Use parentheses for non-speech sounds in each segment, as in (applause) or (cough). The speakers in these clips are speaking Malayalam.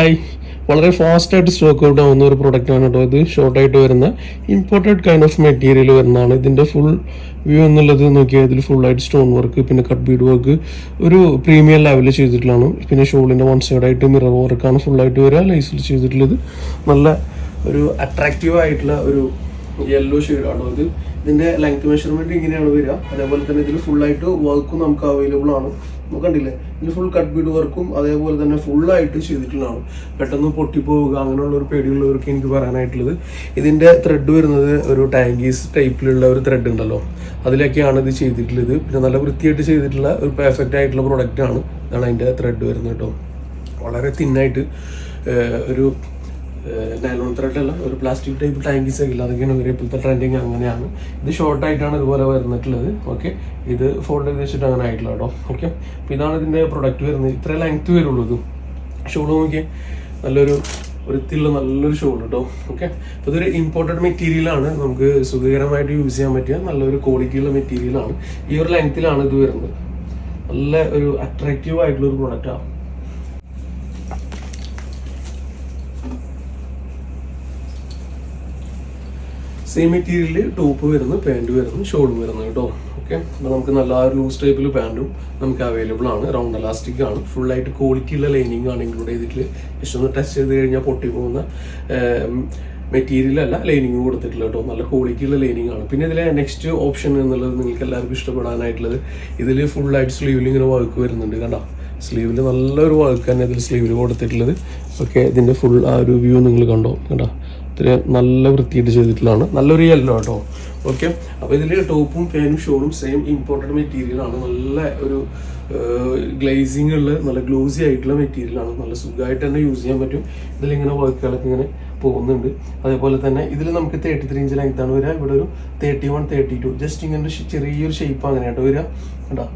ഹായ് വളരെ ഫാസ്റ്റായിട്ട് സ്റ്റോക്ക് ഔട്ട് ആവുന്ന ഒരു ആണ് കേട്ടോ ഇത്. ഷോർട്ടായിട്ട് വരുന്ന ഇമ്പോർട്ടഡ് കൈൻഡ് ഓഫ് മെറ്റീരിയൽ വരുന്നതാണ്. ഇതിന്റെ ഫുൾ വ്യൂ എന്നുള്ളത് നോക്കിയാൽ ഇതിൽ ഫുള്ളായിട്ട് സ്റ്റോൺ വർക്ക് പിന്നെ കട്ട് ബീഡ് വർക്ക് ഒരു പ്രീമിയം ലെവലിൽ ചെയ്തിട്ടുള്ളതാണ്. പിന്നെ ഷോളിന്റെ വൺ സൈഡായിട്ട് മിറർ വർക്കാണ് ഫുള്ളായിട്ട് വരിക. ലൈസിൽ ചെയ്തിട്ടുള്ളത്. നല്ല ഒരു അട്രാക്റ്റീവ് ആയിട്ടുള്ള ഒരു യെല്ലോ ഷെയ്ഡാണോ ഇത്. ഇതിന്റെ ലെങ്ത് മെഷർമെന്റ് ഇങ്ങനെയാണ് വരിക. അതേപോലെ തന്നെ ഇതിൽ ഫുൾ ആയിട്ട് വർക്കും നമുക്ക് അവൈലബിൾ ആണ്. നമുക്ക് കണ്ടില്ലേ? ഫുൾ കട്ട് ബീഡ് വർക്കും അതേപോലെ തന്നെ ഫുൾ ആയിട്ട് ചെയ്തിട്ടുള്ളതാണ്. പെട്ടെന്ന് പൊട്ടിപ്പോവുക അങ്ങനെയുള്ള ഒരു പേടിയുള്ളവർക്ക് എനിക്ക് പറയാനായിട്ടുള്ളത്. ഇതിന്റെ ത്രെഡ് വരുന്നത് ഒരു ടാങ്കീസ് ടൈപ്പിലുള്ള ഒരു ത്രെഡ് ഉണ്ടല്ലോ. അതിലൊക്കെയാണ് ഇത് ചെയ്തിട്ടുള്ളത്. പിന്നെ നല്ല വൃത്തിയായിട്ട് ചെയ്തിട്ടുള്ള ഒരു പെർഫെക്റ്റ് ആയിട്ടുള്ള പ്രൊഡക്റ്റ് ആണ്. ഇതാണ് അതിന്റെ ത്രെഡ് വരുന്നത് കേട്ടോ. വളരെ തിന്നായിട്ട് ഒരു നൈലോൺ ത്രെഡ് അല്ല ഒരു പ്ലാസ്റ്റിക് ടൈപ്പ് ടാങ്കീസ് ഇല്ല. അതൊക്കെയാണ് ഇവരെ ഇപ്പോഴത്തെ ട്രെൻഡിങ് അങ്ങനെയാണ്. ഇത് ഷോർട്ട് ആയിട്ടാണ് ഇതുപോലെ വരുന്നിട്ടുള്ളത്. ഓക്കെ ഇത് ഫോൾഡ് ചെയ്ത് വെച്ചിട്ട് അങ്ങനെ ആയിട്ടില്ല കേട്ടോ. ഓക്കെ അപ്പോൾ ഇതാണ് ഇതിന്റെ പ്രൊഡക്റ്റ് വരുന്നത്. ഇത്ര ലെങ്ത് വരുള്ളൂ ഇത്. ഷോൾ നോക്കിയേ. നല്ലൊരു വൃത്തിയുള്ള നല്ലൊരു ഷോൾ കേട്ടോ. ഓക്കെ അപ്പോൾ ഇതൊരു ഇമ്പോർട്ടന്റ് മെറ്റീരിയലാണ് നമുക്ക് സുഖകരമായിട്ട് യൂസ് ചെയ്യാൻ പറ്റിയ നല്ലൊരു ക്വാളിറ്റിയുള്ള മെറ്റീരിയലാണ് ഈ ഒരു ലെങ്ത്തിലാണ് ഇത് വരുന്നത്. നല്ല ഒരു അട്രാക്റ്റീവ് ആയിട്ടുള്ള ഒരു പ്രൊഡക്റ്റാണ് സെയിം മെറ്റീരിയലിൽ ടോപ്പ് വരുന്നു പാന്റ് വരുന്നു ഷോളും വരുന്നു കേട്ടോ. ഓക്കെ അപ്പോൾ നമുക്ക് നല്ല ഒരു ലൂസ് ടൈപ്പിൽ പാന്റും നമുക്ക് അവൈലബിൾ ആണ്. റൗണ്ട് എലാസ്റ്റിക് ആണ്. ഫുൾ ആയിട്ട് ക്വാളിറ്റി ഉള്ള ലൈനിങ് ആണ് ഇൻക്ലൂഡ് ചെയ്തിട്ട് ജസ്റ്റ് ഒന്ന് ടച്ച് ചെയ്ത് കഴിഞ്ഞാൽ പൊട്ടി പോകുന്ന മെറ്റീരിയൽ അല്ല ലൈനിങ് കൊടുത്തിട്ടില്ല കേട്ടോ. നല്ല ക്വാളിറ്റി ഉള്ള ലൈനിങ് ആണ്. പിന്നെ ഇതിലെ നെക്സ്റ്റ് ഓപ്ഷൻ എന്നുള്ളത് നിങ്ങൾക്ക് എല്ലാവർക്കും ഇഷ്ടപ്പെടാനായിട്ടുള്ളത്. ഇതിൽ ഫുൾ ആയിട്ട് സ്ലീവിൽ ഇങ്ങനെ വർക്ക് വരുന്നുണ്ട്. കണ്ടോ? സ്ലീവിൽ നല്ലൊരു വർക്ക് തന്നെ ഇതിൽ സ്ലീവിൽ കൊടുത്തിട്ടുള്ളത്. ഓക്കെ ഇതിന്റെ ഫുൾ ആ ഒരു വ്യൂ നിങ്ങൾ കണ്ടോ? കേട്ടോ ഇത്ര നല്ല വൃത്തിയായിട്ട് ചെയ്തിട്ടുള്ളതാണ്. നല്ലൊരു യെല്ലോ കേട്ടോ ഓക്കെ അപ്പോൾ ഇതിൽ ടോപ്പും ഫാനും ഷോളും സെയിം ഇമ്പോർട്ടന്റ് മെറ്റീരിയൽ ആണ്. നല്ല ഒരു ഗ്ലേസിംഗ് ഉള്ള നല്ല ഗ്ലോസി ആയിട്ടുള്ള മെറ്റീരിയൽ ആണ്. നല്ല സുഖമായിട്ട് തന്നെ യൂസ് ചെയ്യാൻ പറ്റും. ഇതിലിങ്ങനെ വർക്കുകളൊക്കെ ഇങ്ങനെ പോകുന്നുണ്ട്. അതേപോലെ തന്നെ ഇതിൽ നമുക്ക് തേർട്ടി ത്രീ ഇഞ്ച് ലെങ്ത്താണ് വരിക. ഇവിടെ ഒരു thirty one thirty two just ഇങ്ങനെ ചെറിയൊരു ഷേപ്പ് അങ്ങനെയായിട്ട് വരിക. കേട്ടോ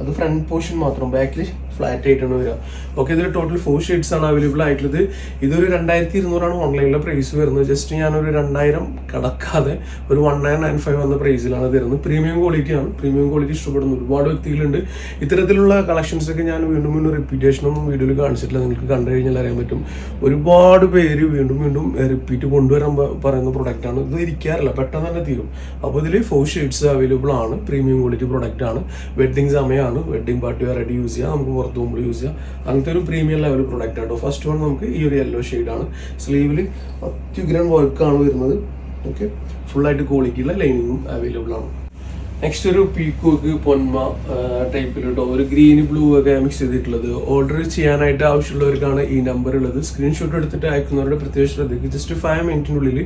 അത് ഫ്രണ്ട് പോർഷൻ മാത്രം. ബാക്കിൽ ഫ്ലാറ്റ് ആയിട്ടാണ് വരിക. ഓക്കെ ഇതിൽ ടോട്ടൽ ഫോർ ഷീറ്റ്സ് ആണ് അവൈലബിൾ ആയിട്ടുള്ളത്. ഇതൊരു രണ്ടായിരത്തി ഇരുന്നൂറാണ് ഓൺലൈനിലെ പ്രൈസ് വരുന്നത്. ജസ്റ്റ് ഞാനൊരു രണ്ടായിരം കടക്കാതെ ഒരു വൺ നയൻ നയൻ ഫൈവ് എന്ന പ്രൈസിലാണ് തരുന്നത്. പ്രീമിയം ക്വാളിറ്റി ആണ്. പ്രീമിയം ക്വാളിറ്റി ഇഷ്ടപ്പെടുന്ന ഒരുപാട് വ്യക്തികളുണ്ട്. ഇത്തരത്തിലുള്ള കളക്ഷൻസ് ഒക്കെ ഞാൻ വീണ്ടും വീണ്ടും റിപ്പീറ്റേഷനൊന്നും വീഡിയോയിൽ കാണിച്ചിട്ടില്ല. നിങ്ങൾക്ക് കണ്ടു കഴിഞ്ഞാൽ അറിയാൻ പറ്റും. ഒരുപാട് പേര് വീണ്ടും വീണ്ടും റിപ്പീറ്റ് കൊണ്ടുവരാൻ പറയുന്ന പ്രൊഡക്റ്റ് ആണ്. ഇത് ഇരിക്കാറില്ല. പെട്ടെന്ന് തന്നെ തീരും. അപ്പോൾ ഇതിൽ ഫോർ ഷീറ്റ്സ് അവൈലബിൾ ആണ്. പ്രീമിയം ക്വാളിറ്റി പ്രൊഡക്റ്റ് ആണ്. വെഡ്ഡിങ് സമയമാണ് വെഡ്ഡിങ് പാർട്ടി ആയിട്ട് യൂസ് ചെയ്യാം. നമുക്ക് പുറത്ത് പോകുമ്പോൾ യൂസ് ചെയ്യാം. അങ്ങനത്തെ ഒരു പ്രീമിയം ലെവൽ പ്രൊഡക്റ്റ് ആട്ടോ. ഫസ്റ്റ് വൺ നമുക്ക് ഈ ഒരു യെല്ലോ ആണ്. സ്ലീവിൽ അത്യുഗ്രൻ വർക്കാണ് വരുന്നത്. ഓക്കെ ഫുള്ളായിട്ട് ക്വാളിറ്റിയുള്ള ലൈനിങ്ങും അവൈലബിൾ ആണ്. നെക്സ്റ്റ് ഒരു പീക്കോക്ക് പൊന്മ ടൈപ്പിൽ കേട്ടോ ഒരു ഗ്രീൻ ബ്ലൂ ഒക്കെ മിക്സ് ചെയ്തിട്ടുള്ളത്. ഓർഡർ ചെയ്യാനായിട്ട് ആവശ്യമുള്ളവർക്കാണ് ഈ നമ്പർ ഉള്ളത്. സ്ക്രീൻഷോട്ട് എടുത്തിട്ട് അയക്കുന്നവരുടെ പ്രത്യേക ശ്രദ്ധിക്കുക. ജസ്റ്റ് ഫൈവ് മിനിറ്റിനുള്ളിൽ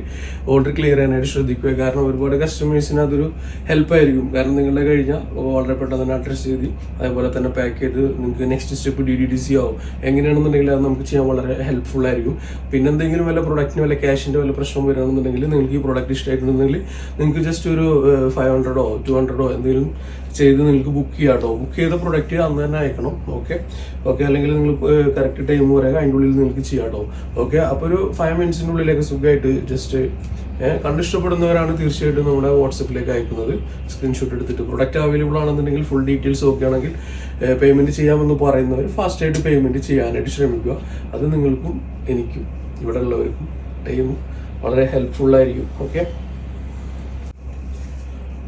ഓർഡർ ക്ലിയർ ചെയ്യാനായിട്ട് ശ്രദ്ധിക്കുക. കാരണം ഒരുപാട് കസ്റ്റമേഴ്സിന് അതൊരു ഹെൽപ്പ് ആയിരിക്കും. കാരണം നിങ്ങളുടെ കഴിഞ്ഞ വളരെ പെട്ടെന്ന് തന്നെ അഡ്രസ് ചെയ്ത് അതേപോലെ തന്നെ പാക്ക് ചെയ്ത് നിങ്ങൾക്ക് next step D D D C ആവും. എങ്ങനെയാണെന്നുണ്ടെങ്കിൽ അത് നമുക്ക് ചെയ്യാൻ വളരെ ഹെൽപ്ഫുൾ ആയിരിക്കും. പിന്നെ എന്തെങ്കിലും വല്ല പ്രൊഡക്റ്റിന് വല്ല ക്യാഷിന്റെ വല്ല പ്രശ്നം വരികയാണെന്നുണ്ടെങ്കിൽ നിങ്ങൾക്ക് ഈ പ്രൊഡക്റ്റ് ഇഷ്ടമായിട്ടുണ്ടെങ്കിൽ നിങ്ങൾക്ക് ജസ്റ്റ് ഒരു ഫൈവ് ഹൺഡ്രഡോ ടു ഹൺഡ്രഡോ എന്തെങ്കിലും ചെയ്ത് നിങ്ങൾക്ക് ബുക്ക് ചെയ്യാം കേട്ടോ ബുക്ക് ചെയ്ത പ്രൊഡക്റ്റ് അന്ന് തന്നെ അയക്കണം. ഓക്കെ ഓക്കെ അല്ലെങ്കിൽ നിങ്ങൾ കറക്റ്റ് ടൈം പറയുക അതിന്റെ ഉള്ളിൽ നിങ്ങൾക്ക് ചെയ്യാം കേട്ടോ ഓക്കെ അപ്പോൾ ഒരു ഫൈവ് മിനിറ്റ്സിന്റെ ഉള്ളിലേക്ക് സുഖമായിട്ട് ജസ്റ്റ് കണ്ടിഷ്ടപ്പെടുന്നവരാണ് തീർച്ചയായിട്ടും നമ്മുടെ വാട്സപ്പിലേക്ക് അയക്കുന്നത്. സ്ക്രീൻഷോട്ട് എടുത്തിട്ട് പ്രൊഡക്റ്റ് അവൈലബിൾ ആണെന്നുണ്ടെങ്കിൽ ഫുൾ ഡീറ്റെയിൽസ് ഒക്കെ ആണെങ്കിൽ പേയ്മെന്റ് ചെയ്യാമെന്ന് പറയുന്നവർ ഫാസ്റ്റായിട്ട് പേയ്മെന്റ് ചെയ്യാനായിട്ട് ശ്രമിക്കുക. അത് നിങ്ങൾക്കും എനിക്കും ഇവിടെ ഉള്ളവർക്കും ടൈം വളരെ ഹെൽപ്ഫുള്ളായിരിക്കും ഓക്കെ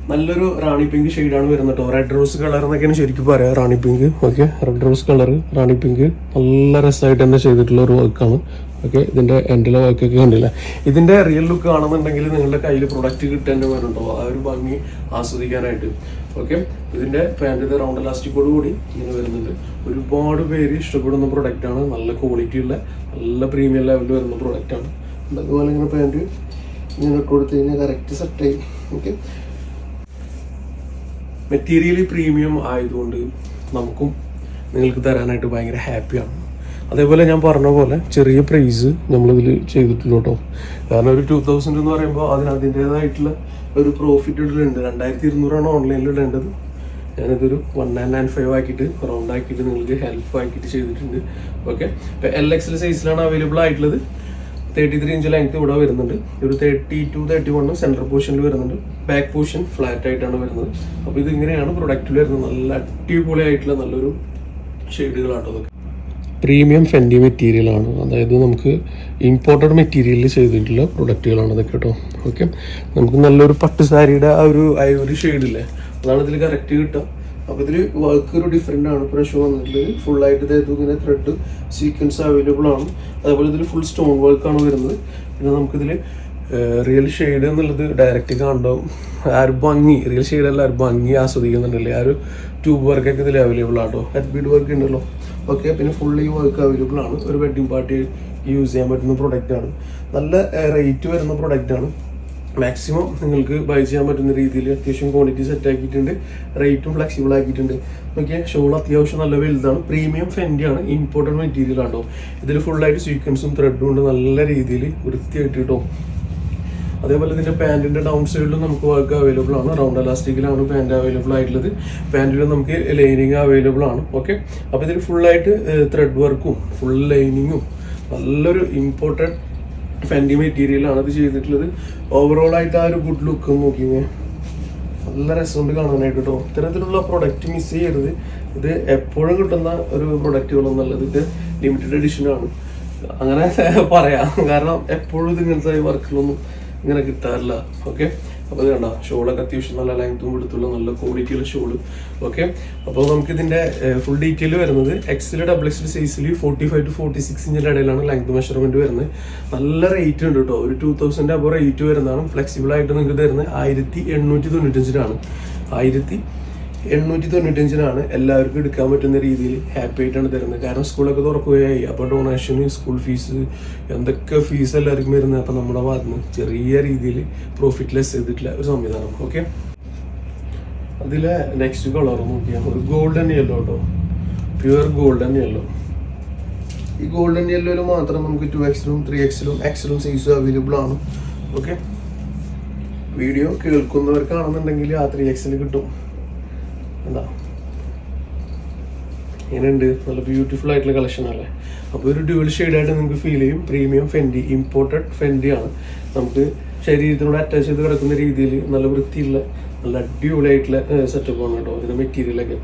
നല്ലൊരു റാണി പിങ്ക് ഷെയ്ഡാണ് വരുന്നത് കേട്ടോ. റെഡ് റോസ് കളർ എന്നൊക്കെയാണ് ശരിക്കും പറയാം Rani pink. Okay red rose colour Rani pink. നല്ല രസമായിട്ട് തന്നെ ചെയ്തിട്ടുള്ള ഒരു വർക്കാണ് ഓക്കെ ഇതിന്റെ എൻഡിലെ വർക്കൊക്കെ കണ്ടില്ല? ഇതിന്റെ റിയൽ ലുക്ക് കാണുന്നുണ്ടെങ്കിൽ നിങ്ങളുടെ കയ്യിൽ പ്രൊഡക്റ്റ് കിട്ടേണ്ട വരുന്നുണ്ടോ ആ ഒരു ഭംഗി ആസ്വദിക്കാനായിട്ട്. ഓക്കെ ഇതിന്റെ പാന്റ് റൗണ്ട് ഇലാസ്റ്റിക്കോട് കൂടി ഇങ്ങനെ വരുന്നുണ്ട്. ഒരുപാട് പേര് ഇഷ്ടപ്പെടുന്ന പ്രൊഡക്റ്റ് ആണ്. നല്ല ക്വാളിറ്റി ഉള്ള നല്ല പ്രീമിയം ലെവലിൽ വരുന്ന പ്രൊഡക്റ്റ് ആണ്. അതുപോലെ ഇങ്ങനെ പാന്റ് ഇങ്ങനെ കൊടുത്തു കഴിഞ്ഞാൽ കറക്റ്റ് സെറ്റായി ഓക്കെ മെറ്റീരിയൽ പ്രീമിയം ആയതുകൊണ്ട് നമുക്കും നിങ്ങൾക്ക് തരാനായിട്ട് ഭയങ്കര ഹാപ്പിയാണ് അതേപോലെ ഞാൻ പറഞ്ഞ പോലെ ചെറിയ പ്രൈസ് നമ്മളിതിൽ ചെയ്തിട്ടുള്ളൂ കേട്ടോ. കാരണം ഒരു ടു തൗസൻഡ് എന്ന് പറയുമ്പോൾ അതിന് അതിന്റേതായിട്ടുള്ള ഒരു പ്രോഫിറ്റ് ഇടലുണ്ട്. രണ്ടായിരത്തി ഇരുന്നൂറാണ് ഓൺലൈനിൽ ഇടേണ്ടത്. ഞാനിതൊരു വൺ നയൻ നയൻ ഫൈവ് ആക്കിയിട്ട് റൗണ്ട് ആക്കിയിട്ട് നിങ്ങൾക്ക് ഹെൽപ്പ് ആക്കിയിട്ട് ചെയ്തിട്ടുണ്ട്. ഓക്കെ എൽ എക്സൽ സൈസിലാണ് അവൈലബിൾ ആയിട്ടുള്ളത്. തേർട്ടി ത്രീ ഇഞ്ച് ലെങ്ത് ഇവിടെ വരുന്നുണ്ട്. ഒരു തേർട്ടി ടു തേർട്ടി വണ്ണും സെൻട്രൽ പോർഷനിൽ വരുന്നുണ്ട്. ബാക്ക് പോർഷൻ ഫ്ലാറ്റ് ആയിട്ടാണ് വരുന്നത്. അപ്പോൾ ഇത് ഇങ്ങനെയാണ് പ്രൊഡക്റ്റിൽ വരുന്നത്. നല്ല അടിപൊളി ആയിട്ടുള്ള നല്ലൊരു ഷെയ്ഡുകളാണ് അതൊക്കെ പ്രീമിയം ഫെൻഡി മെറ്റീരിയലാണ് അതായത് നമുക്ക് ഇമ്പോർട്ടഡ് മെറ്റീരിയലിൽ ചെയ്തിട്ടുള്ള പ്രൊഡക്റ്റുകളാണ് ഇതൊക്കെ കേട്ടോ. ഓക്കെ നമുക്ക് നല്ലൊരു പട്ട് സാരിയുടെ ആ ഒരു ഒരു ഷെയ്ഡില്ലേ അതാണ് ഇതിൽ കറക്റ്റ് കിട്ടുക. അപ്പോൾ ഇതിൽ വർക്ക് ഒരു ഡിഫറെന്റ് ആണ്. പ്രഷർ വന്നിട്ടുള്ളത്. ഫുള്ളായിട്ട് ഇതായത് ഇങ്ങനെ ത്രെഡ് സീക്വൻസ് അവൈലബിൾ ആണ്. അതേപോലെ ഇതിൽ ഫുൾ സ്റ്റോൺ വർക്ക് ആണ് വരുന്നത്. പിന്നെ നമുക്കിതിൽ റിയൽ ഷെയ്ഡ് എന്നുള്ളത് ഡയറക്റ്റ് കാണണ്ടാവും ആ ഒരു ഭംഗി റിയൽ ഷെയ്ഡ് അല്ല ഒരു ഭംഗി ആസ്വദിക്കുന്നുണ്ടല്ലേ? ആ ഒരു ട്യൂബ് വർക്കൊക്കെ ഇതിൽ അവൈലബിൾ ആട്ടോ ഹെഡ് ബീഡ് വർക്ക് ഉണ്ടല്ലോ. ഓക്കെ പിന്നെ ഫുൾ ഫുള്ളി വർക്ക് അവൈലബിൾ ആണ്. ഒരു വെഡിങ് പാർട്ടി യൂസ് ചെയ്യാൻ പറ്റുന്ന പ്രൊഡക്റ്റ് ആണ്. നല്ല റേറ്റ് വരുന്ന പ്രൊഡക്റ്റ് ആണ്. മാക്സിമം നിങ്ങൾക്ക് ബൈ ചെയ്യാൻ പറ്റുന്ന രീതിയിൽ അത്യാവശ്യം ക്വാണ്ടിറ്റി സെറ്റ് ആക്കിയിട്ടുണ്ട്. റേറ്റും ഫ്ലെക്സിബിൾ ആക്കിയിട്ടുണ്ട്. ഓക്കെ ഷോൾ അത്യാവശ്യം നല്ല വലുതാണ്. പ്രീമിയം ഫെൻഡി ആണ്. ഇമ്പോർട്ടന്റ് മെറ്റീരിയൽ ആണോ ഇതിൽ ഫുള്ളായിട്ട് സീക്വൻസും ത്രെഡും ഉണ്ട്. നല്ല രീതിയിൽ വൃത്തിയായിട്ട് കിട്ടും അതേപോലെ ഇതിന്റെ പാന്റിന്റെ ഡൗൺ സൈഡിലും നമുക്ക് വർക്ക് അവൈലബിൾ ആണ്. റൗണ്ട് എലാസ്റ്റിക്കിലാണ് പാന്റ് അവൈലബിൾ ആയിട്ടുള്ളത്. പാന്റിൽ നമുക്ക് ലൈനിങ് അവൈലബിൾ ആണ്. ഓക്കെ അപ്പോൾ ഇതിൽ ഫുള്ളായിട്ട് ത്രെഡ് വർക്കും ഫുൾ ലൈനിങ്ങും നല്ലൊരു ഇമ്പോർട്ടന്റ് ഫെൻഡി മെറ്റീരിയലാണ് അത് ചെയ്തിട്ടുള്ളത്. ഓവറോൾ ആയിട്ട് ആ ഒരു ഗുഡ് ലുക്ക് നോക്കിയേ നല്ല രസമുണ്ട് കാണാനായിട്ട് കേട്ടോ ഇത്തരത്തിലുള്ള പ്രൊഡക്റ്റ് മിസ് ചെയ്യരുത്. ഇത് എപ്പോഴും കിട്ടുന്ന ഒരു പ്രൊഡക്റ്റുകളൊന്നുള്ളത് ഇത് ലിമിറ്റഡ് എഡിഷനാണ് അങ്ങനെ (laughs) പറയാം. കാരണം എപ്പോഴും ഇത് ഇങ്ങനത്തെ വർക്കിലൊന്നും ഇങ്ങനെ കിട്ടാറില്ല. ഓക്കെ അപ്പോൾ ഇത് കണ്ട ഷോളൊക്കെ അത്യാവശ്യം നല്ല ലെങ്ത്തും കൊടുത്തുള്ള നല്ല ക്വാളിറ്റിയുള്ള ഷോൾ ഓക്കെ അപ്പോൾ നമുക്ക് ഇതിന്റെ ഫുൾ ഡീറ്റെയിൽ വരുന്നത് എക്സിൽ ഡബിൾ എക്സിൽ സൈസിൽ forty five to forty six ഇഞ്ചിന്റെ ഇടയിലാണ് ലെങ്ത് മെഷർമെന്റ് വരുന്നത്. നല്ല റേറ്റ് ഉണ്ട് കേട്ടോ ഒരു ടൂ തൗസൻഡ് അപ്പോൾ റേറ്റ് വരുന്നതാണ്. ഫ്ലെക്സിബിൾ ആയിട്ട് നിങ്ങൾക്ക് തരുന്നത് ആയിരത്തി എണ്ണൂറ്റി തൊണ്ണൂറ്റഞ്ചിനാണ് ആയിരത്തി എണ്ണൂറ്റി തൊണ്ണൂറ്റഞ്ചിനാണ് എല്ലാവർക്കും എടുക്കാൻ പറ്റുന്ന രീതിയിൽ ഹാപ്പി ആയിട്ടാണ് തരുന്നത്. കാരണം സ്കൂളൊക്കെ തുറക്കുകയായി. അപ്പോൾ ഡൊണേഷന് സ്കൂൾ ഫീസ് എന്തൊക്കെ ഫീസ് എല്ലാവർക്കും വരുന്നത്. അപ്പോൾ നമ്മുടെ ഭാഗത്ത് നിന്ന് ചെറിയ രീതിയിൽ പ്രോഫിറ്റ് ലെസ് ചെയ്തിട്ടുള്ള ഒരു സംവിധാനം. ഓക്കെ അതിലെ നെക്സ്റ്റ് കളർ നോക്കിയാൽ ഒരു ഗോൾഡൻ യെല്ലോ കേട്ടോ പ്യുവർ ഗോൾഡൻ യെല്ലോ ഈ ഗോൾഡൻ യെല്ലോയിൽ മാത്രം നമുക്ക് ടു എക്സിലും ത്രീ എക്സിലും എക്സിലും സൈസും അവൈലബിൾ ആണ്. ഓക്കെ വീഡിയോ കേൾക്കുന്നവർക്കാണെന്നുണ്ടെങ്കിൽ ആ ത്രീ എക്സിൽ കിട്ടും. എന്താ ഇങ്ങനെയുണ്ട്. നല്ല ബ്യൂട്ടിഫുൾ ആയിട്ടുള്ള കളക്ഷൻ അല്ലേ? അപ്പോൾ ഒരു ഡ്യുവൽ ഷെയ്ഡായിട്ട് നിങ്ങൾക്ക് ഫീൽ ചെയ്യും. പ്രീമിയം ഫെൻഡി ഇമ്പോർട്ടഡ് ഫെൻഡി ആണ്. നമുക്ക് ശരീരത്തിനോട് അറ്റാച്ച് ചെയ്ത് കിടക്കുന്ന രീതിയിൽ നല്ല വൃത്തിയുള്ള നല്ല അടിപൊളിയായിട്ടുള്ള സെറ്റപ്പ് ആണ് കേട്ടോ ഇതിന്റെ മെറ്റീരിയലൊക്കെ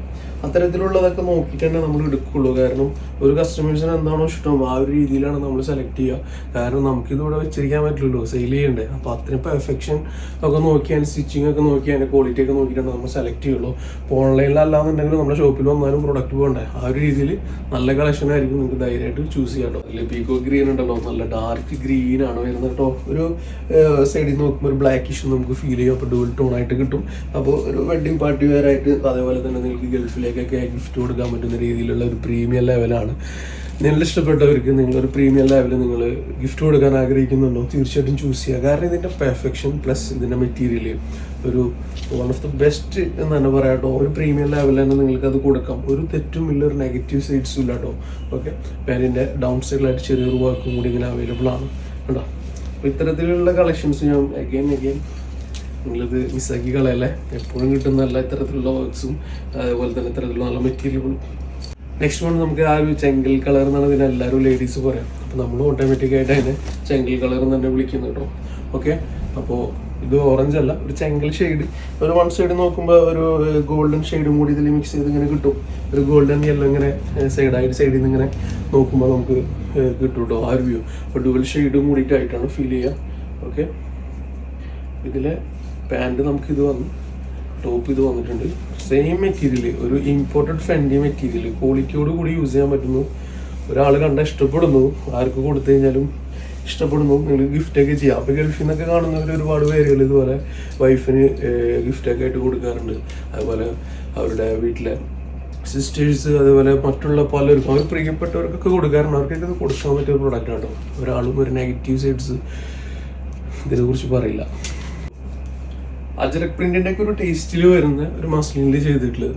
അത്തരത്തിലുള്ളതൊക്കെ നോക്കിയിട്ട് തന്നെ നമ്മൾ എടുക്കുള്ളൂ. കാരണം ഒരു കസ്റ്റമേഴ്സിന് എന്താണോ ഇഷ്ടം ആ ഒരു രീതിയിലാണ് നമ്മൾ സെലക്ട് ചെയ്യുക. കാരണം നമുക്ക് ഇതിവിടെ വെച്ചിരിക്കാൻ പറ്റുള്ളൂ സെയിൽ ചെയ്യണ്ടേ. അപ്പോൾ അത്രയും പെർഫെക്ഷൻ ഒക്കെ നോക്കിയാൽ സ്റ്റിച്ചിങ് ഒക്കെ നോക്കി അതിന്റെ ക്വാളിറ്റി ഒക്കെ നോക്കിയിട്ടാണ് നമ്മൾ സെലക്ട് ചെയ്യുള്ളൂ. ഇപ്പോൾ ഓൺലൈനിലല്ലാന്നുണ്ടെങ്കിൽ നമ്മുടെ ഷോപ്പിൽ വന്നാലും പ്രൊഡക്റ്റ് പോകണ്ടേ ആ ഒരു രീതിയിൽ നല്ല കളക്ഷൻ ആയിരിക്കും നിങ്ങൾക്ക് ധൈര്യമായിട്ട് ചൂസ് ചെയ്യാം കേട്ടോ. അല്ലെങ്കിൽ പീക്കോ ഗ്രീൻ ഉണ്ടല്ലോ നല്ല ഡാർക്ക് ഗ്രീൻ ആണ് വരുന്നത് കേട്ടോ. ഒരു സൈഡിൽ നോക്കുമ്പോൾ ഒരു ബ്ലാക്ക് ഇഷ്യൂ നമുക്ക് ഫീൽ ചെയ്യും. അപ്പോൾ ഡുവൽ ടോൺ ആയിട്ട് കിട്ടും. അപ്പോൾ ഒരു വെഡിങ് പാർട്ടി വെയർ ആയിട്ട് അതേപോലെ തന്നെ നിങ്ങൾക്ക് ഗൾഫിലേക്കൊക്കെ ഗിഫ്റ്റ് കൊടുക്കാൻ പറ്റുന്ന രീതിയിലുള്ള ഒരു പ്രീമിയം ലെവലാണ് നിങ്ങൾ ഇഷ്ടപ്പെട്ടവർക്ക് നിങ്ങളൊരു പ്രീമിയം ലെവലിൽ നിങ്ങൾ ഗിഫ്റ്റ് കൊടുക്കാൻ ആഗ്രഹിക്കുന്നുണ്ടോ? തീർച്ചയായിട്ടും ചൂസ് ചെയ്യുക കാരണം ഇതിന്റെ പെർഫെക്ഷൻ പ്ലസ് ഇതിന്റെ മെറ്റീരിയൽ ഒരു വൺ ഓഫ് ദി ബെസ്റ്റ് എന്ന് തന്നെ പറയാം കേട്ടോ ഒരു പ്രീമിയം ലെവലിൽ തന്നെ നിങ്ങൾക്ക് അത് കൊടുക്കാം. ഒരു തെറ്റും ഇല്ല ഒരു നെഗറ്റീവ് സൈഡ്സും ഇല്ല കേട്ടോ ഓക്കെ പേരിന്റെ ഡൗൺ സൈഡിലായിട്ട് ചെറിയൊരു വർക്കും കൂടി ഇങ്ങനെ അവൈലബിൾ ആണ്. കേട്ടോ അപ്പോൾ ഇത്തരത്തിലുള്ള കളക്ഷൻസ് ഞാൻ അഗെയിൻ അഗൈൻ നിങ്ങളിത് മിസ്സാക്കി കളയല്ലേ എപ്പോഴും കിട്ടുന്ന നല്ല ഇത്തരത്തിലുള്ള വർക്ക്സും അതേപോലെ തന്നെ ഇത്തരത്തിലുള്ള നല്ല മെറ്റീരിയലുകളും നെക്സ്റ്റ് വൺ നമുക്ക് ആ ഒരു ചെങ്കൽ കളർ എന്നാണ് ഇതിന് എല്ലാവരും ലേഡീസ് പറയാം. അപ്പോൾ നമ്മൾ ഓട്ടോമാറ്റിക്കായിട്ട് അതിനെ ചെങ്കൽ കളർ എന്ന് തന്നെ വിളിക്കുന്നു കേട്ടോ ഓക്കെ അപ്പോൾ ഇത് ഓറഞ്ച് അല്ല ഒരു ചെങ്കൽ ഷെയ്ഡ് ഒരു വൺ സൈഡ് നോക്കുമ്പോൾ ഒരു ഗോൾഡൻ ഷെയ്ഡും കൂടി ഇതിൽ മിക്സ് ചെയ്ത് ഇങ്ങനെ കിട്ടും. ഒരു ഗോൾഡൻ യെല്ലോ ഇങ്ങനെ സൈഡായിട്ട് സൈഡിൽ നിന്ന് ഇങ്ങനെ നോക്കുമ്പോൾ നമുക്ക് കിട്ടും കേട്ടോ ആ ഒരു വ്യൂ അപ്പോൾ ഡുവൽ ഷെയ്ഡും കൂടിയിട്ടായിട്ടാണ് ഫീൽ ചെയ്യുക ഓക്കെ ഇതിലെ പാന്റ് നമുക്ക് ഇത് വന്നു ടോപ്പ് ഇത് വന്നിട്ടുണ്ട്. സെയിം മെറ്റീരിയൽ ഒരു ഇമ്പോർട്ടഡ് ഫ്രണ്ടി മെറ്റീരിയൽ ക്വാളിറ്റിയോട് കൂടി യൂസ് ചെയ്യാൻ പറ്റുന്നു. ഒരാൾ കണ്ട ഇഷ്ടപ്പെടുന്നു. ആർക്ക് കൊടുത്തു കഴിഞ്ഞാലും ഇഷ്ടപ്പെടുന്നു. നിങ്ങൾ ഗിഫ്റ്റ് ഒക്കെ ചെയ്യാം. അപ്പോൾ ഗൾഫിൽ നിന്നൊക്കെ കാണുന്നവർ ഒരുപാട് പേരുകൾ ഇതുപോലെ വൈഫിന് ഗിഫ്റ്റൊക്കെ ആയിട്ട് കൊടുക്കാറുണ്ട്. അതുപോലെ അവരുടെ വീട്ടിലെ സിസ്റ്റേഴ്സ് അതുപോലെ മറ്റുള്ള പലർക്കും അവർ പ്രിയപ്പെട്ടവർക്കൊക്കെ കൊടുക്കാറുണ്ട്. അവർക്കൊക്കെ ഇത് കൊടുക്കാൻ പറ്റിയ പ്രൊഡക്റ്റ് ആട്ടോ ഒരാളും ഒരു നെഗറ്റീവ് സൈഡ്സ് ഇതിനെക്കുറിച്ച് പറയില്ല. അജരക് പ്രിന്റിന്റെ ഒക്കെ ഒരു ടേസ്റ്റിൽ വരുന്ന ഒരു മസ്ലിനിൽ ചെയ്തിട്ടുള്ളത്.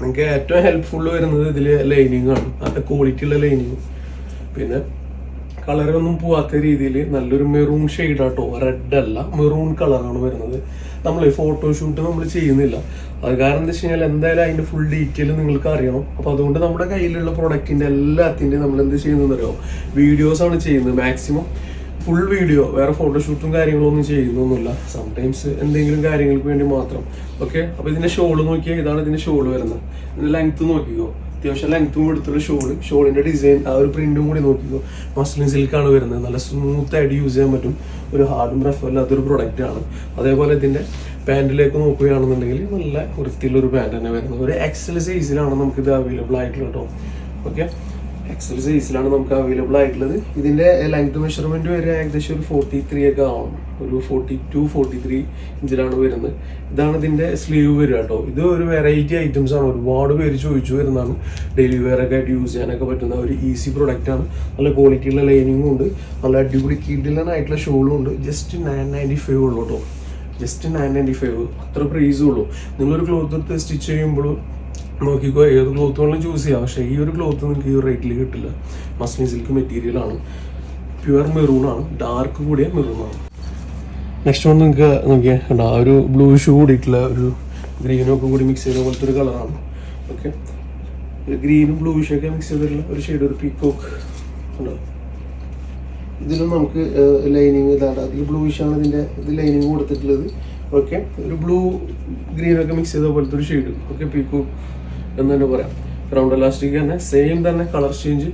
നിങ്ങൾക്ക് ഏറ്റവും ഹെൽപ്ഫുൾ വരുന്നത് ഇതിൽ ലൈനിങ് ആണ്. നല്ല ക്വാളിറ്റി ഉള്ള ലൈനിങ് പിന്നെ കളറൊന്നും പോവാത്ത രീതിയിൽ നല്ലൊരു മെറൂൺ ആട്ടോ. റെഡ് അല്ല മെറൂൺ കളറാണ് വരുന്നത്. നമ്മൾ ഫോട്ടോഷൂട്ട് നമ്മൾ ചെയ്യുന്നില്ല. അത് കാരണം എന്താ വെച്ച് കഴിഞ്ഞാൽ എന്തായാലും അതിന്റെ ഫുൾ ഡീറ്റെയിൽ നിങ്ങൾക്ക് അറിയണം. അപ്പോൾ അതുകൊണ്ട് നമ്മുടെ കയ്യിലുള്ള പ്രൊഡക്റ്റിന്റെ എല്ലാത്തിന്റെയും നമ്മൾ എന്ത് ചെയ്യുന്നതെന്ന് വീഡിയോസ് ആണ് ചെയ്യുന്നത്. മാക്സിമം ഫുൾ വീഡിയോ വേറെ ഫോട്ടോഷൂട്ടും കാര്യങ്ങളൊന്നും ചെയ്യുന്നൊന്നുമില്ല. സംടൈംസ് എന്തെങ്കിലും കാര്യങ്ങൾക്ക് വേണ്ടി മാത്രം. ഓക്കെ അപ്പൊ ഇതിന്റെ ഷോൾ നോക്കിയാൽ ഇതാണ് ഇതിന്റെ ഷോൾ വരുന്നത്. ഇതിന്റെ ലെങ്ത് നോക്കിക്കോ. അത്യാവശ്യം ലെങ്ത്തും എടുത്തുള്ള ഷോൾ ഷോളിന്റെ ഡിസൈൻ ആ ഒരു പ്രിന്റും കൂടി നോക്കിക്കോ. മസ്ലിൻ സിൽക്കാണ് വരുന്നത്. നല്ല സ്മൂത്ത് ആയിട്ട് യൂസ് ചെയ്യാൻ പറ്റും. ഒരു ഹാർഡും റഫ് അല്ലാത്തൊരു ആണ്. അതേപോലെ ഇതിന്റെ പാന്റിലേക്ക് നോക്കുകയാണെന്നുണ്ടെങ്കിൽ നല്ല വൃത്തിയിലൊരു പാന്റ് തന്നെ വരുന്നത്. ഒരു എക്സൽ സൈസിലാണ് നമുക്ക് ഇത് അവൈലബിൾ ആയിട്ടുള്ളത് കേട്ടോ ഓക്കെ എക്സൽ സൈസിലാണ് നമുക്ക് അവൈലബിൾ ആയിട്ടുള്ളത്. ഇതിന്റെ ലെങ്ത് മെഷർമെന്റ് വരെ ഏകദേശം ഒരു ഫോർട്ടി ത്രീ ഒക്കെ ആവും. ഒരു ഫോർട്ടി ടു ഫോർട്ടി ത്രീ ഇഞ്ചിലാണ് വരുന്നത്. ഇതാണ് ഇതിന്റെ സ്ലീവ് വരിക കേട്ടോ. ഇത് ഒരു വെറൈറ്റി ഐറ്റംസ് ആണ്. ഒരുപാട് പേര് ചോദിച്ചു വരുന്നതാണ്. ഡെയിലി വെയർ ഒക്കെ ആയിട്ട് യൂസ് ചെയ്യാനൊക്കെ പറ്റുന്ന ഒരു ഈസി പ്രൊഡക്റ്റ് ആണ്. നല്ല ക്വാളിറ്റിയുള്ള ലൈനിങ്ങും ഉണ്ട്. നല്ല അടിപൊളി കിഡിലനായിട്ടുള്ള ഷോളും ഉണ്ട്. ജസ്റ്റ് നയൻ നയന്റി ഫൈവ് ഉള്ളൂ കേട്ടോ. ജസ്റ്റ് നയൻ നയന്റി ഫൈവ് അത്ര പ്രൈസേ ഉള്ളൂ. നിങ്ങളൊരു ക്ലോത്ത് എടുത്ത് സ്റ്റിച്ച് ചെയ്യുമ്പോൾ നോക്കിക്കോ ഏത് ക്ലോത്ത് വേണമെങ്കിലും ചൂസ് ചെയ്യാം. പക്ഷേ ഈ ഒരു ക്ലോത്ത് നിങ്ങൾക്ക് ഈ റേറ്റിൽ കിട്ടില്ല. മസ്ലിൻ സിൽക്ക് മെറ്റീരിയൽ ആണ്. പ്യുവർ മെറൂൺ ആണ്. ഡാർക്ക് കൂടിയ മെറൂൺ ആണ്. നെക്സ്റ്റ് വൺ നിങ്ങൾക്ക് നോക്കിയാൽ കണ്ടോ ആ ഒരു ബ്ലൂ ഷൂ കൂടിയിട്ടുള്ള ഒരു ഗ്രീനും ഒക്കെ കൂടി മിക്സ് ചെയ്ത പോലത്തെ ഒരു കളറാണ് ഓക്കെ ഗ്രീനും ബ്ലൂ ഒക്കെ മിക്സ് ചെയ്തിട്ടുള്ള ഒരു ഷെയ്ഡ് ഒരു പീക്കോക്ക് ഉണ്ടോ ഇതിലും നമുക്ക് ലൈനിങ് ഇതാണ്ട് അതിൽ ബ്ലൂ ആണ് ഇതിന്റെ ഇത് ലൈനിങ് കൊടുത്തിട്ടുള്ളത്. ഓക്കെ ഒരു ബ്ലൂ ഗ്രീനൊക്കെ മിക്സ് ചെയ്ത പോലത്തെ ഒരു ഷെയ്ഡ് ഓക്കെ പീക്കു എന്ന് തന്നെ പറയാം. റൗണ്ട് ഇലാസ്റ്റിക് തന്നെ സെയിം തന്നെ കളർ ചേഞ്ച്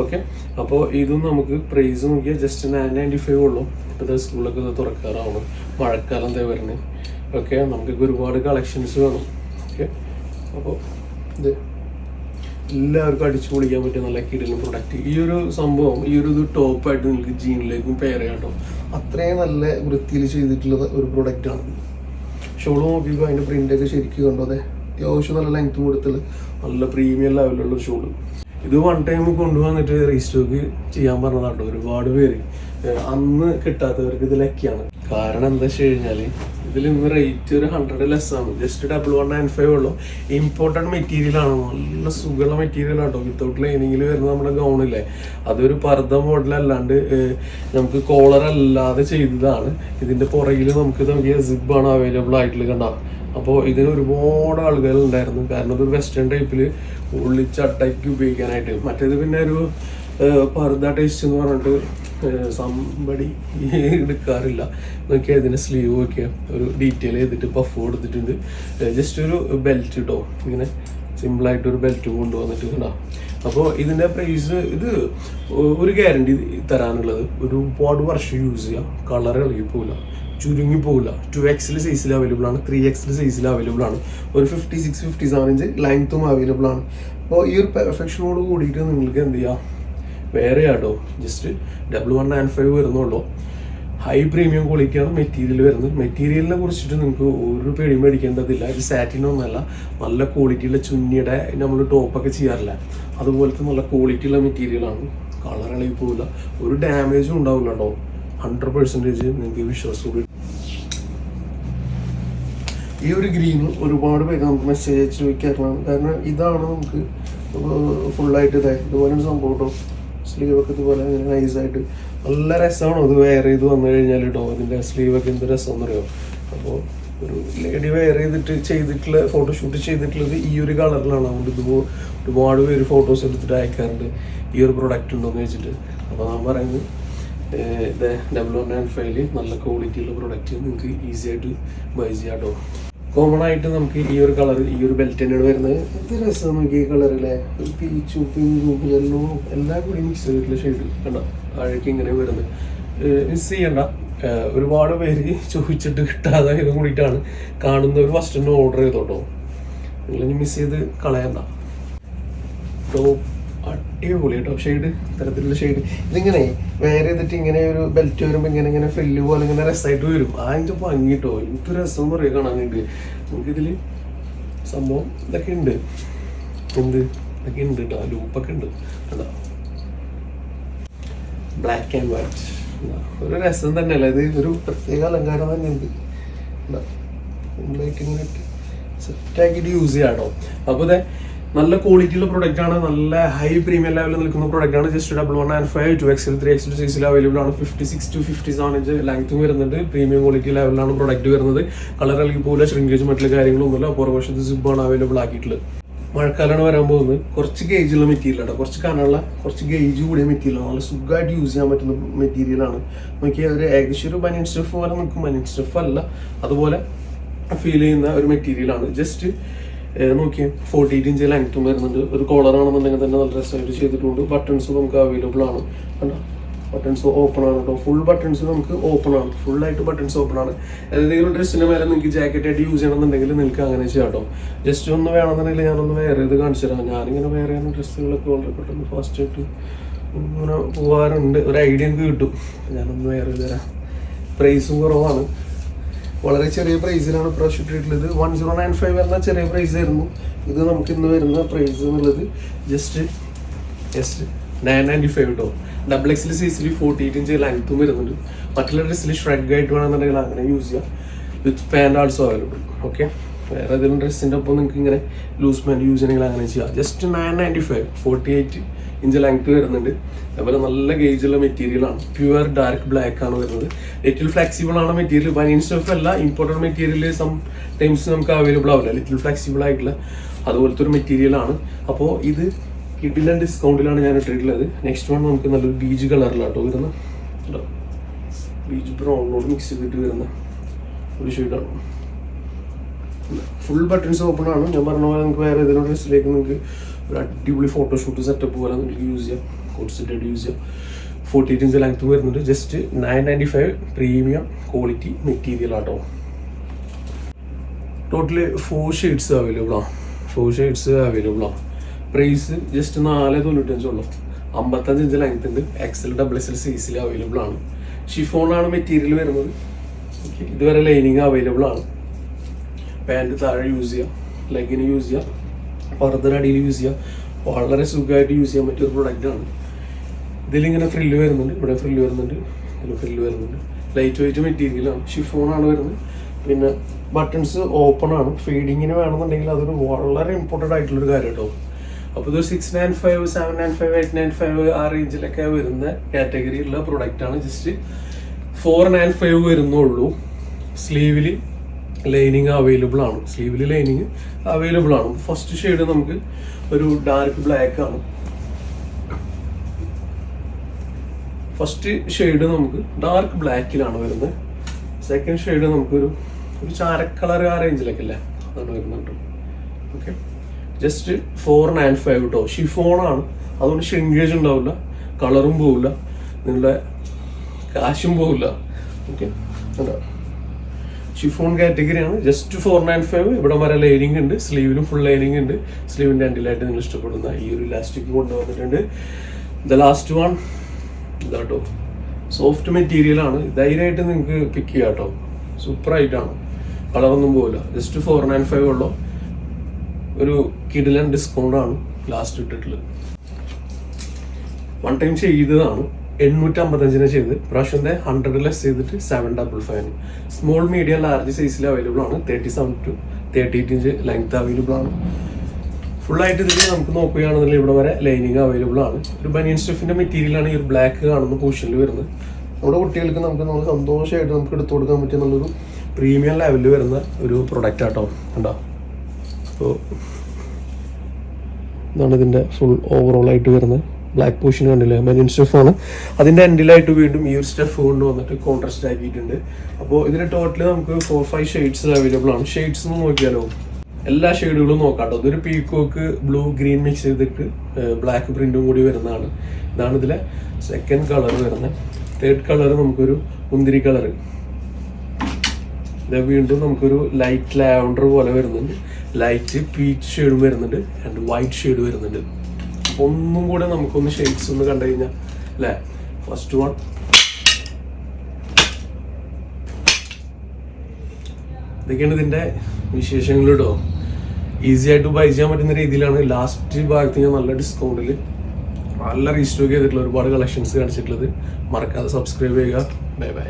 ഓക്കെ അപ്പോൾ ഇതും നമുക്ക് പ്രൈസ് നോക്കിയാൽ ജസ്റ്റ് നയൻ നയന്റി ഫൈവ് ഉള്ളൂ ഇപ്പോൾ സ്കൂളൊക്കെ ഇത് തുറക്കാറാവണം. മഴക്കാലം എന്താ വരുന്നത് ഓക്കെ നമുക്കൊക്കെ ഒരുപാട് കളക്ഷൻസ് വേണം. ഓക്കെ അപ്പോൾ ഇത് എല്ലാവർക്കും അടിച്ചു പൊളിക്കാൻ പറ്റിയ നല്ല കിടിലും പ്രൊഡക്റ്റ് ഈ ഒരു സംഭവം ഈ ഒരു ടോപ്പായിട്ട് നിങ്ങൾക്ക് ജീനിലേക്കും കേട്ടോ. അത്രയും നല്ല വൃത്തിയിൽ ചെയ്തിട്ടുള്ള ഒരു പ്രൊഡക്റ്റാണ് ഷോൾ നോക്കിയപ്പോൾ അതിന്റെ പ്രിന്റൊക്കെ ശരിക്കും കണ്ടോ അതെ അത്യാവശ്യം നല്ല ലെങ്ത്തും കൊടുത്തുള്ള നല്ല പ്രീമിയം ലെവലുള്ള ഷൂ ഇത് വൺ ടൈം കൊണ്ടുവന്നിട്ട് റീസ്റ്റോക്ക് ചെയ്യാൻ പറഞ്ഞതാണ് ഒരുപാട് പേര്. അന്ന് കിട്ടാത്തവർക്ക് ഇത് ലക്കിയാണ് കാരണം എന്താ വെച്ച് കഴിഞ്ഞാൽ ഇതിൽ ഇന്ന് റേറ്റ് ഒരു ഹൺഡ്രഡ് ലെസ് ആണ് just double one nine five ഉള്ളൂ. ഇമ്പോർട്ടന്റ് മെറ്റീരിയൽ ആണ്. നല്ല സുഖമുള്ള മെറ്റീരിയൽ ആട്ടോ വിത്തൗട്ട് ലൈനിങ്ങിൽ വരുന്ന നമ്മുടെ ഗൗണില്ലേ അതൊരു പർദ്ദ മോഡലല്ലാണ്ട് നമുക്ക് കോളർ അല്ലാതെ ചെയ്തതാണ്. ഇതിന്റെ പുറകിൽ നമുക്ക് നമുക്ക് സിബാണ് അവൈലബിൾ ആയിട്ടുള്ളത് കണ്ട? അപ്പോൾ ഇതിന് ഒരുപാട് ആളുകൾ ഉണ്ടായിരുന്നു. കാരണം ഇതൊരു വെസ്റ്റേൺ ടൈപ്പിൽ ഉള്ളിച്ചട്ടയ്ക്ക് ഉപയോഗിക്കാനായിട്ട്. മറ്റേത് പിന്നെ ഒരു പർദ്ദ ടേസ്റ്റ് എന്ന് പറഞ്ഞിട്ട് സംബടി എടുക്കാറില്ല നോക്കിയാൽ ഇതിന് സ്ലീവ് ഒക്കെ ഒരു ഡീറ്റെയിൽ ചെയ്തിട്ട് പഫ് കൊടുത്തിട്ടുണ്ട്. ജസ്റ്റ് ഒരു ബെൽറ്റ് കേട്ടോ ഇങ്ങനെ സിമ്പിളായിട്ട് ഒരു ബെൽറ്റ് കൊണ്ടുവന്നിട്ട് കണ്ടോ? അപ്പോൾ ഇതിന്റെ പ്രൈസ് ഇത് ഒരു ഗ്യാരണ്ടി തരാനുള്ളത്. ഒരുപാട് വർഷം യൂസ് ചെയ്യാം. കളർ ഇളകി പോകില്ല ചുരുങ്ങി പോകില്ല ടു എക്സിൽ സൈസിൽ അവൈലബിൾ ആണ്. ത്രീ എക്സിൽ സൈസിൽ അവൈലബിൾ ആണ്. ഒരു fifty six fifty seven inch ലെങ്ത്തും അവൈലബിൾ ആണ്. അപ്പോൾ ഈ ഒരു പെർഫെക്ഷനോട് കൂടിയിട്ട് നിങ്ങൾക്ക് എന്ത് ചെയ്യാം? വേറെ ആട്ടോ. Just double one nine five വരുന്നുള്ളൂ. ഹൈ പ്രീമിയം ക്വാളിറ്റിയാണ് മെറ്റീരിയൽ വരുന്നത്. മെറ്റീരിയലിനെ കുറിച്ചിട്ട് നിങ്ങൾക്ക് ഒരു പേടി മേടിക്കേണ്ടതില്ല ഇത് സാറ്റിനൊന്നുമല്ല നല്ല ക്വാളിറ്റിയുള്ള ചുന്നിയുടെ നമ്മൾ ടോപ്പൊക്കെ ചെയ്യാറില്ല. അതുപോലത്തെ നല്ല ക്വാളിറ്റിയുള്ള മെറ്റീരിയലാണ് കളർ ഇളകി പോവില്ല. ഒരു ഡാമേജും ഉണ്ടാവില്ല കേട്ടോ ഹൺഡ്രഡ് പെർസെന്റേജ് നിങ്ങൾക്ക് വിശ്വാസത്തോടെ ഈ ഒരു ഗ്രീൻ ഒരുപാട് പേര് നമുക്ക് മെസ്സേജ് അയച്ച് ചോദിക്കാറുള്ളതാണ് കാരണം ഇതാണ് നമുക്ക് ഫുള്ളായിട്ട് ഇതായി ഇതുപോലെ സംഭവം കേട്ടോ സ്ലീവ് ഒക്കെ ഇതുപോലെ നൈസായിട്ട് നല്ല രസമാണോ ഇത് വെയർ ചെയ്ത് വന്നു കഴിഞ്ഞാൽ കേട്ടോ ഇതിന്റെ സ്ലീവൊക്കെ എന്ത് രസം അറിയോ അപ്പോൾ ഒരു ലേഡി വെയർ ചെയ്തിട്ട് ചെയ്തിട്ടുള്ള ഫോട്ടോഷൂട്ട് ചെയ്തിട്ടുള്ളത് ഈ ഒരു കളറിലാണ് അതുകൊണ്ട് ഇതുപോ ഒരുപാട് പേര് ഫോട്ടോസ് എടുത്തിട്ട് അയക്കാറുണ്ട്. ഈ ഒരു പ്രൊഡക്റ്റ് ഉണ്ടോയെന്ന് വെച്ചിട്ട്. അപ്പോൾ ഞാൻ പറയുന്നത് ഇത് ഡബിൾ വൺ നയൻ ഫൈവിൽ നല്ല ക്വാളിറ്റിയുള്ള പ്രൊഡക്റ്റ് നിങ്ങൾക്ക് ഈസി ആയിട്ട് ബൈ ചെയ്യാം കേട്ടോ കോമൺ ആയിട്ട് നമുക്ക് ഈ ഒരു കളർ ഈ ഒരു ബെൽറ്റ് തന്നെയാണ് വരുന്നത്. എന്ത് രസം നമുക്ക് ഈ കളറിലെ പീച്ചും പിങ്കും യെല്ലോ എല്ലാം കൂടി മിക്സ് ചെയ്തിട്ടുള്ള ഷെയ്ഡ് കണ്ടോ? താഴേക്ക് ഇങ്ങനെ വരുന്നത്. മിസ് ചെയ്യണ്ട. ഒരുപാട് പേര് ചോദിച്ചിട്ട് കിട്ടാതെ ഇത് കൂടിയിട്ടാണ് കാണുന്ന ഒരു ഫസ്റ്റ് ഓർഡർ ചെയ്തോട്ടോ. നിങ്ങൾ മിസ് ചെയ്ത് കളയണ്ട. ടോപ്പ് അടിപൊളി കേട്ടോ. ഷെയ്ഡ് ഇത്തരത്തിലുള്ള ഷെയ്ഡ് ഇതിങ്ങനെ വേറെ ചെയ്തിട്ട് ഇങ്ങനെ ഒരു ബെൽറ്റ് വരുമ്പോൾ ഇങ്ങനെ ഇങ്ങനെ ഫ്രില്ല് പോലെ ഇങ്ങനെ രസമായിട്ട് വരും. അതിന്റെ ഭംഗി കേട്ടോ എനിക്ക് രസം പറയുക കാണാനുണ്ട്. നമുക്കിതിൽ സംഭവം ഇതൊക്കെ ഉണ്ട് എന്ത്? ഇതൊക്കെ ഉണ്ട് കേട്ടോ ലൂപ്പൊക്കെ ഉണ്ട് കേട്ടോ ബ്ലാക്ക് ആൻഡ് വൈറ്റ് ഒരു രസം തന്നെയല്ല? ഇത് ഒരു പ്രത്യേക അലങ്കാരം തന്നെ ഉണ്ട് സിമ്പിളായിട്ട് ഇങ്ങനെ സെറ്റാക്കിയിട്ട് യൂസ് ചെയ്യാം കേട്ടോ അപ്പോൾ ഇതേ നല്ല ക്വാളിറ്റിയുള്ള പ്രൊഡക്റ്റ് ആണ് നല്ല ഹൈ പ്രീമിയം ലെവലിൽ നിൽക്കുന്ന പ്രൊഡക്റ്റ് ആണ്. Just double one and five to XL three XL സിക്സിൽ അവൈലബിൾ ആണ്. Fifty six to fifty seven inch ലെങ്ത്തും വരുന്നുണ്ട്. പ്രീമിയം ക്വാളിറ്റി ലെവലിലാണ് പ്രൊഡക്റ്റ് വരുന്നത്. കളർ അല്ലെങ്കിൽ പോലെ ഷ്രിങ്കേജ് മറ്റുള്ള കാര്യങ്ങളൊന്നുമില്ല പുറവശത്ത് സിബാണ് അവൈലബിൾ ആക്കിയിട്ടുള്ളത്. മഴക്കാലമാണ് വരാൻ പോകുന്നത്. കുറച്ച് ഗേജുള്ള മെറ്റീരിയൽ ആണ്. കുറച്ച് കാണാനുള്ള കുറച്ച് ഗേജ് കൂടിയ മെറ്റീരിയൽ നല്ല സുഖമായിട്ട് യൂസ് ചെയ്യാൻ പറ്റുന്ന മെറ്റീരിയലാണ് നോക്കിയാൽ ഒരു ഏകദേശം ഒരു ബനിയൻ സ്റ്റഫ് പോലെ നമുക്ക് ബനിയൻ സ്റ്റഫ് അല്ല. അതുപോലെ ഫീൽ ചെയ്യുന്ന ഒരു മെറ്റീരിയലാണ് ജസ്റ്റ് നോക്കിയേ ഫോർട്ടി എയ്റ്റ് ഇഞ്ച് ലെങ്ത്തും വരുന്നുണ്ട്. ഒരു കോളർ ആണെന്നുണ്ടെങ്കിൽ തന്നെ നല്ല രസമായിട്ട് ചെയ്തിട്ടുണ്ട്. ബട്ടൺസ് നമുക്ക് അവൈലബിൾ ആണ്. കണ്ടോ? ബട്ടൺസ് ഓപ്പൺ ആണ് കേട്ടോ. ഫുൾ ബട്ടൺസ് നമുക്ക് ഓപ്പൺ ആണ്. ഫുൾ ആയിട്ട് ബട്ടൺസ് ഓപ്പൺ ആണ്. ഏതെങ്കിലും ഡ്രസ്സിന് മേലെ നിങ്ങൾക്ക് ജാക്കറ്റ് ആയിട്ട് യൂസ് ചെയ്യണമെന്നുണ്ടെങ്കിൽ നിങ്ങൾക്ക് അങ്ങനെ ചെയ്യാം കേട്ടോ. ജസ്റ്റ് ഒന്ന് വേണമെന്നുണ്ടെങ്കിൽ ഞാനൊന്ന് വേറെ ഇത് കാണിച്ചു തരാം. ഞാനിങ്ങനെ വേറെ ഡ്രസ്സുകളൊക്കെ വളരെ പെട്ടെന്ന് ഫാസ്റ്റ് ആയിട്ട് ഇങ്ങനെ പോകാറുണ്ട് ഒരു ഐഡിയ എനിക്ക് കിട്ടും. ഞാനൊന്ന് വേറെ തരാം. പ്രൈസും കുറവാണ്. വളരെ ചെറിയ പ്രൈസിലാണ് ഇപ്രാവശ്യം ഇട്ടിട്ടുള്ളത്. വൺ സീറോ നയൻ ഫൈവ് എന്ന ചെറിയ പ്രൈസ് ആയിരുന്നു. ഇത് നമുക്ക് ഇന്ന് വരുന്ന പ്രൈസ് എന്നുള്ളത് just just nine ninety five കേട്ടോ ഡബിൾ എക്സിൽ സീസിൽ ഫോർട്ടി എയ്റ്റ് ഇഞ്ച് ലെങ്ത്തും വരുന്നുണ്ട്. മറ്റുള്ള ഡ്രസ്സിൽ ഷ്രഗ് ആയിട്ട് വേണമെന്നുണ്ടെങ്കിൽ അങ്ങനെ യൂസ് ചെയ്യാം. With pant also available okay വേറെ ഏതെങ്കിലും ഡ്രസ്സിന്റെ ഒപ്പം നിങ്ങൾക്ക് ഇങ്ങനെ ലൂസ് മാൻ യൂസ് ചെയ്യണമെങ്കിൽ അങ്ങനെ ചെയ്യാം. Just nine ninety five forty eight inch length വരുന്നുണ്ട്. അതുപോലെ നല്ല ഗേജുള്ള മെറ്റീരിയലാണ് പ്യുവർ ഡാർക്ക് ബ്ലാക്ക് ആണ് വരുന്നത്. ലിറ്റിൽ ഫ്ലെക്സിബിൾ ആണ് മെറ്റീരിയൽ ബനിയൻ സ്റ്റഫ് അല്ല ഇമ്പോർട്ടന്റ് മെറ്റീരിയൽ സം ടൈംസ് നമുക്ക് അവൈലബിൾ ആവില്ല. ലിറ്റിൽ ഫ്ലെക്സിബിൾ ആയിട്ടുള്ള അതുപോലത്തെ ഒരു മെറ്റീരിയലാണ് അപ്പോൾ ഇത് കിഡിലെ ഡിസ്കൗണ്ടിലാണ് ഞാൻ ഇട്ടിട്ടുള്ളത്. നെക്സ്റ്റ് വൺ നമുക്ക് നല്ലൊരു ബീച്ച് കളറിലാട്ടോ വരുന്നത്. ബീജ് ബ്രൗണിനോട് മിക്സ് ചെയ്തിട്ട് വരുന്ന ഒരു ഷെയ്ഡാണ് ഫുൾ ബട്ടൺസ് ഓപ്പൺ ആണ്. ഞാൻ പറഞ്ഞ പോലെ നിങ്ങൾക്ക് വേറെ ഏതെങ്കിലും ഡ്രസ്സിലേക്ക് നിങ്ങൾക്ക് ഒരു അടിപൊളി ഫോട്ടോഷൂട്ട് സെറ്റപ്പ് പോലെ നിങ്ങൾക്ക് യൂസ് ചെയ്യാം. ആയിട്ട് യൂസ് ചെയ്യാം. ഫോർട്ടി എയ്റ്റ് ഇഞ്ച് ലെങ്ത് വരുന്നുണ്ട്. Just nine ninety five premium quality material ആട്ടോ. ടോട്ടൽ ഫോർ ഷെയ്ഡ്സ് അവൈലബിൾ ആണ് ഫോർ ഷെയ്ഡ്സ് അവൈലബിൾ ആണ് പ്രൈസ് ജസ്റ്റ് നാല് തൊണ്ണൂറ്റഞ്ചുള്ളൂ അമ്പത്തഞ്ച് ഇഞ്ച് ലെങ്ത് ഉണ്ട്. എക്സൽ ഡബിൾ എക്സൽ സൈസിൽ അവൈലബിൾ ആണ്. ഷിഫോണാണ് മെറ്റീരിയൽ വരുന്നത്. ഇതുവരെ ലൈനിങ് അവൈലബിൾ ആണ്. പാന്റ് താഴെ യൂസ് ചെയ്യാം ലെഗിന് യൂസ് ചെയ്യാം ഫർദർ അടിയിൽ യൂസ് ചെയ്യാം. വളരെ സുഖമായിട്ട് യൂസ് ചെയ്യാൻ പറ്റിയ ഒരു പ്രൊഡക്റ്റ് ആണ്. ഇതിലിങ്ങനെ ഫ്രില്ല് വരുന്നുണ്ട് ഇവിടെ ഫ്രില്ല് വരുന്നുണ്ട് ഇതിൽ ഫ്രില്ല് വരുന്നുണ്ട്. ലൈറ്റ് വെയിറ്റ് മെറ്റീരിയലാണ് ഷിഫോണാണ് വരുന്നത്. പിന്നെ ബട്ടൺസ് ഓപ്പൺ ആണ്. ഫീഡിങ്ങിന് വേണമെന്നുണ്ടെങ്കിൽ അതൊരു വളരെ ഇമ്പോർട്ടന്റ് ആയിട്ടുള്ളൊരു കാര്യം കേട്ടോ അപ്പോൾ ഇതൊരു six nine five seven nine five eight nine five ആ റേഞ്ചിലൊക്കെ വരുന്ന കാറ്റഗറിയിലുള്ള പ്രൊഡക്റ്റാണ് ജസ്റ്റ് ഫോർ നയൻ ഫൈവ് വരുന്നുള്ളൂ. സ്ലീവിൽ ലൈനിങ് അവൈലബിൾ ആണ്. സ്ലീവിൽ ലൈനിങ് അവൈലബിൾ ആണ്. ഫസ്റ്റ് ഷെയ്ഡ് നമുക്ക് ഒരു ഡാർക്ക് ബ്ലാക്ക് ആണ്. ഫസ്റ്റ് ഷെയ്ഡ് നമുക്ക് ഡാർക്ക് ബ്ലാക്കിലാണ് വരുന്നത്. സെക്കൻഡ് ഷെയ്ഡ് നമുക്കൊരു ഒരു ചാരക്കളർ ആ റേഞ്ചിലൊക്കെ അല്ലേ? അതാണ് വരുന്നുണ്ട് okay just four nine five കേട്ടോ ഷിഫോണാണ് അതുകൊണ്ട് ഷ്രിങ്കേജ് ഉണ്ടാവില്ല. കളറും പോവില്ല. നിങ്ങളുടെ കാശും പോവില്ല. ഓക്കെ ഷിഫോൺ കാറ്റഗറിയാണ് ജസ്റ്റ് ഫോർ നയൻ ഫൈവ് ഇവിടെ വരെ ലൈനിങ് ഉണ്ട്. സ്ലീവിലും ഫുൾ ലൈനിങ് ഉണ്ട്. സ്ലീവിന്റെ അണ്ടിലായിട്ട് നിങ്ങൾ ഇഷ്ടപ്പെടുന്ന ഈ ഒരു ഇലാസ്റ്റിക് കൊണ്ടുവന്നിട്ടുണ്ട്. ദ ലാസ്റ്റ് വൺ ഇതാട്ടോ. സോഫ്റ്റ് മെറ്റീരിയൽ ആണ്. ധൈര്യമായിട്ട് നിങ്ങൾക്ക് പിക്ക് ചെയ്യാം കേട്ടോ. സൂപ്പർ ആയിട്ടാണ്. കളറൊന്നും പോകില്ല ജസ്റ്റ് ഫോർ നയൻ ഫൈവ് ഉള്ളൂ. ഒരു കിഡിലൻ ഡിസ്കൗണ്ട് ആണ് ലാസ്റ്റ് ഇട്ടിട്ടുള്ളത്. വൺ ടൈം ചെയ്തതാണ്. എണ്ണൂറ്റി അമ്പത്തഞ്ചിന് ചെയ്ത് പ്രാവശ്യത്തെ ഹൺഡ്രഡ് ലെസ് ചെയ്തിട്ട് seven double five small medium large സൈസിൽ അവൈലബിൾ ആണ് thirty seven to thirty eight inch length available ആണ്. ഫുൾ ആയിട്ട് ഇതിൽ നമുക്ക് നോക്കുകയാണെന്നുണ്ടെങ്കിൽ ഇവിടെ വരെ ലൈനിങ് അവൈലബിൾ ആണ്. ഒരു ബനിയൻ സ്റ്റെഫിന്റെ മെറ്റീരിയൽ ആണ് ഈ ഒരു ബ്ലാക്ക് കാണുന്ന പോർഷനിൽ വരുന്നത്. നമ്മുടെ കുട്ടികൾക്ക് നമുക്ക് നമ്മൾ സന്തോഷമായിട്ട് നമുക്ക് എടുത്തു കൊടുക്കാൻ പറ്റിയ നല്ലൊരു പ്രീമിയം ലെവലിൽ വരുന്ന ഒരു പ്രൊഡക്റ്റ് ആട്ടോ. ഉണ്ടോ അപ്പോൾ ഇതാണ് ഇതിന്റെ ഫുൾ ഓവറോൾ ആയിട്ട് വരുന്നത്. ബ്ലാക്ക് പോർഷൻ കണ്ടില്ലേ? മെനിൻ സ്റ്റെഫാണ് അതിന്റെ എൻഡിലായിട്ട് വീണ്ടും ഈ ഒരു സ്റ്റെഫ് കൊണ്ട് വന്നിട്ട് കോൺട്രാസ്റ്റ് ആക്കിയിട്ടുണ്ട്. അപ്പോൾ ഇതിന് ടോട്ടൽ നമുക്ക് ഫോർ ഫൈവ് ഷെയ്ഡ്സ് അവൈലബിൾ ആണ്. ഷെയ്ഡ്സ് എന്ന് നോക്കിയാലോ? എല്ലാ ഷെയ്ഡുകളും നോക്കാം കേട്ടോ ഇതൊരു പീക്കോക്ക് ബ്ലൂ ഗ്രീൻ മിക്സ് ചെയ്തിട്ട് ബ്ലാക്ക് പ്രിന്റും കൂടി വരുന്നതാണ്. ഇതാണ് ഇതിലെ സെക്കൻഡ് കളർ വരുന്നത്. തേർഡ് കളർ നമുക്കൊരു മുന്തിരി കളർ ഇത് വീണ്ടും നമുക്കൊരു ലൈറ്റ് ലാവണ്ടർ പോലെ വരുന്നുണ്ട്. ലൈറ്റ് പീച്ച് ഷെയ്ഡും വരുന്നുണ്ട്. ആൻഡ് വൈറ്റ് ഷെയ്ഡ് വരുന്നുണ്ട്. ഒന്നും കൂടെ നമുക്കൊന്ന് ഷെയ്ഡ്സ് ഒന്ന് കണ്ടു കഴിഞ്ഞാൽ അല്ലേ? ഫസ്റ്റ് വൺ ഇതൊക്കെയാണ് ഇതിന്റെ വിശേഷങ്ങൾ കേട്ടോ ഈസി ആയിട്ട് ബൈ ചെയ്യാൻ പറ്റുന്ന രീതിയിലാണ്. ലാസ്റ്റ് ഭാഗത്ത് ഞാൻ നല്ല ഡിസ്കൗണ്ടിൽ നല്ല റീസ്റ്റോക്ക് ചെയ്തിട്ടുള്ള ഒരുപാട് കളക്ഷൻസ് കാണിച്ചിട്ടുള്ളത്. മറക്കാതെ സബ്സ്ക്രൈബ് ചെയ്യുക. Bye bye